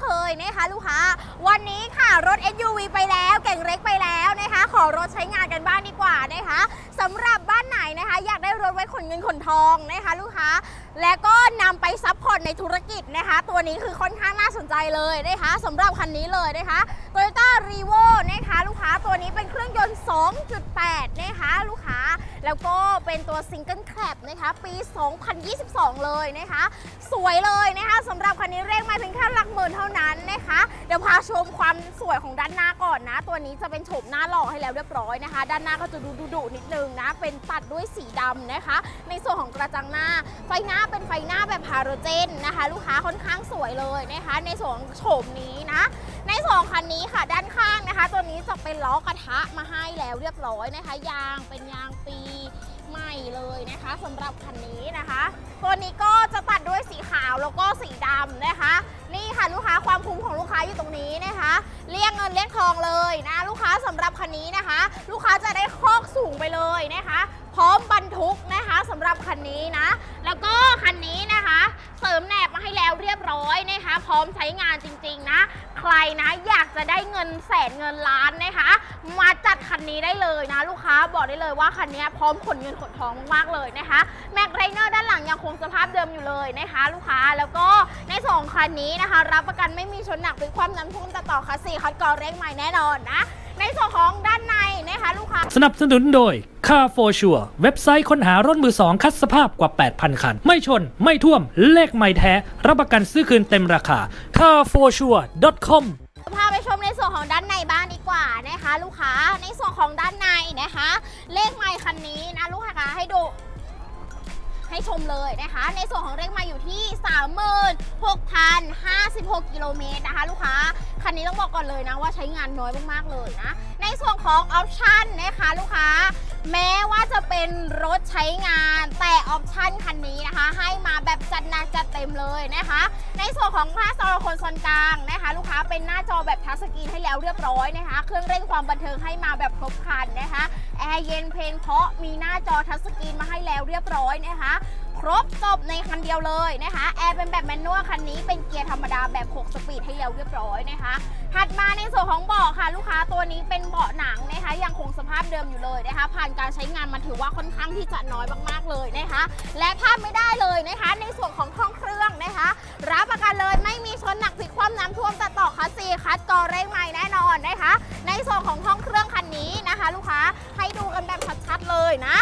เคยนะคะลูกค้า วันนี้ค่ะรถ SUV ไปแล้วเก่งเล็กไปแล้วนะคะ ขอรถใช้งานกันบ้างดีกว่านะคะสำหรับบ้านไหนนะคะ อยากได้รถไว้ขนเงินขนทองนะคะ ลูกค้า และก็นำไปซัพพอร์ตในธุรกิจนะคะ ตัวนี้คือค่อนข้างน่าสนใจเลยนะคะสำหรับคันนี้เลยนะคะ Toyota r e v o นะคะ ลูกค้าตัวนี้เป็นเครื่องยนต์ 2.8 นะคะลูกค้า แล้วก็เป็นตัว Single Cab นะคะปี 2022 เลยนะคะ สวยเลยนะคะสำหรับคันนี้เรียกมาเพียงแค่หลักหมื่นเท่านั้นนะคะ เดี๋ยวพาชมความสวยของด้านหน้าก่อนนะ ตัวนี้จะเป็นโฉมหน้าหล่อให้แล้วเรียบร้อยนะคะ ด้านหน้าก็จะดูดุๆนิดนึงนะ เป็นตัดด้วยสีดำนะคะ ในส่วนของกระจังหน้า ไฟหน้าเป็นไฟหน้าแบบฮาโลเจนนะคะ ลูกค้าค่อนข้างสวยเลยนะคะ ในส่วนของโฉมนี้นะในสองคันนี้ค่ะ ด้านข้างนะคะ ตัวนี้จะเป็นล้อกระทะมาให้แล้วเรียบร้อยนะคะ ยางเป็นยางปีใหม่เลยนะคะสำหรับคันนี้นะคะ ตัวนี้ก็จะตัดด้วยสีขาวแล้วก็สีดำนะคะ นี่ค่ะลูกค้าความคุ้มของลูกค้าอยู่ตรงนี้นะคะ เรียกเงินเรียกทองเลยนะ ลูกค้าสำหรับคันนี้นะคะ ลูกค้าจะได้คอกสูงไปเลยนะคะ พร้อมบรรทุกนะคะสำหรับคันนี้นะ แล้วก็คันนี้นะคะ เสริมแหนบมาให้แล้วเรียบร้อยนะคะ พร้อมใช้งานจริง ๆ นะ รนะอยากจะได้เงินแสนเงินล้านนะคะ มาจัดคันนี้ได้เลยนะ ลูกค้าบอกได้เลยว่าคันนี้พร้อมขนเงินขนทองมากๆเลยนะคะแม็กไรเนอร์ด้านหลังยังคงสภาพเดิมอยู่เลยนะคะ ลูกค้าแล้วก็ในส่วนของคันนี้นะคะ รับประกันไม่มีชนหนักหรือความน้ำท่วมต่อคัสซีคัดกอเร่งใหม่แน่นอนนะ ในส่วนของด้านในนะคะลูกค้า สนับสนุนโดย Car for Sure เว็บไซต์ค้นหารถมือสองคัดสภาพกว่า 8,000 คัน ไม่ชน ไม่ท่วม เลขไม่แท้ รับประกันซื้อคืนเต็มราคา carforsure.com พาไปชมในส่วนของด้านในบ้างดีกว่านะคะ ลูกค้าในส่วนของด้านในนะคะ เลขไมค์คันนี้นะลูกค้าให้ดูให้ชมเลยนะคะ ในส่วนของเลขไมค์อยู่ที่ 36,056 กิโลเมตรนะคะ ลูกค้าคั นี้ต้องบอกก่อนเลยนะว่าใช้งานน้อยมากๆเลยนะ ในส่วนของออปชันนะคะลูกค้า แม้ว่าจะเป็นรถใช้งานแต่ออปชันคันนี้นะคะ ให้มาแบบจัดหนักจัดเต็มเลยนะคะ ในส่วนของหน้าจอคนส่วนกลางนะคะ ลูกค้าเป็นหน้าจอแบบทัชสกรีนให้แล้วเรียบร้อยนะคะ เครื่องเร่งความบันเทิงให้มาแบบครบครันนะคะแอร์เย็นเพลงเพาะมีหน้าจอทัชสกรีนมาให้แล้วเรียบร้อยนะคะ ครบจบในคันเดียวเลยนะคะแอร์เป็นแบบแมนนวลคันนี้เป็นเกียร์ธรรมดาแบบ 6 สปีดให้แล้วเรียบร้อยนะคะ ถัดมาในส่วนของเบาะค่ะ ลูกค้าตัวนี้เป็นเบาะหนังนะคะยังคงสภาพเดิมอยู่เลยนะคะ ผ่านการใช้งานมาถือว่าค่อนข้างที่จะน้อยมากๆเลยนะคะ และพลาดไม่ได้เลยนะคะ ในส่วนของห้องเครื่องนะคะ รับประกันเลยไม่มีชนหนักพลิกคว่ำน้ำท่วมตัดต่อคัสซีคัดกรอเร่งใหม่แน่นอนนะคะ ในส่วนของห้องเครื่องคันนี้นะคะ ลูกค้าให้ดูกันแบบชัดๆเลยนะ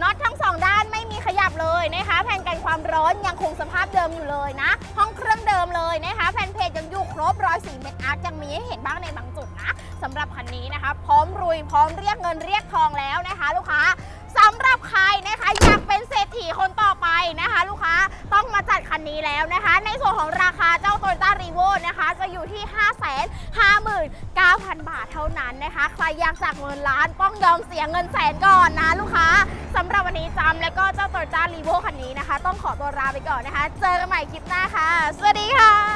น็อตทั้ง เลยนะคะ แผ่นกันความร้อนยังคงสภาพเดิมอยู่เลยนะ ห้องเครื่องเดิมเลยนะคะ แผ่นเพจยังอยู่ครบรอยสีเม็ดอาร์ตยังมีให้เห็นบ้างในบางจุดนะสำหรับคันนี้นะคะ พร้อมรุยพร้อมเรียกเงินเรียกทองแล้วนะคะ ลูกค้าสำหรับใครนะคะอยากเป็นเศรษฐีคนต่อไปนะคะ ลูกค้าต้องมาจัดคันนี้แล้วนะคะ ในส่วนของ อยู่ที่ 5 5 9 0 0 0 บาทเท่านั้นนะคะ ใครอยากจากเงินล้านต้องยอมเสียเงินแสนก่อนนะลูกค้าสำหรับวันนี้จำแล้วก็เจ้าตัวจ้ารีโวคันนี้นะคะ ต้องขอตัวลาไปก่อนนะคะ เจอกันใหม่คลิปหน้าค่ะ สวัสดีค่ะ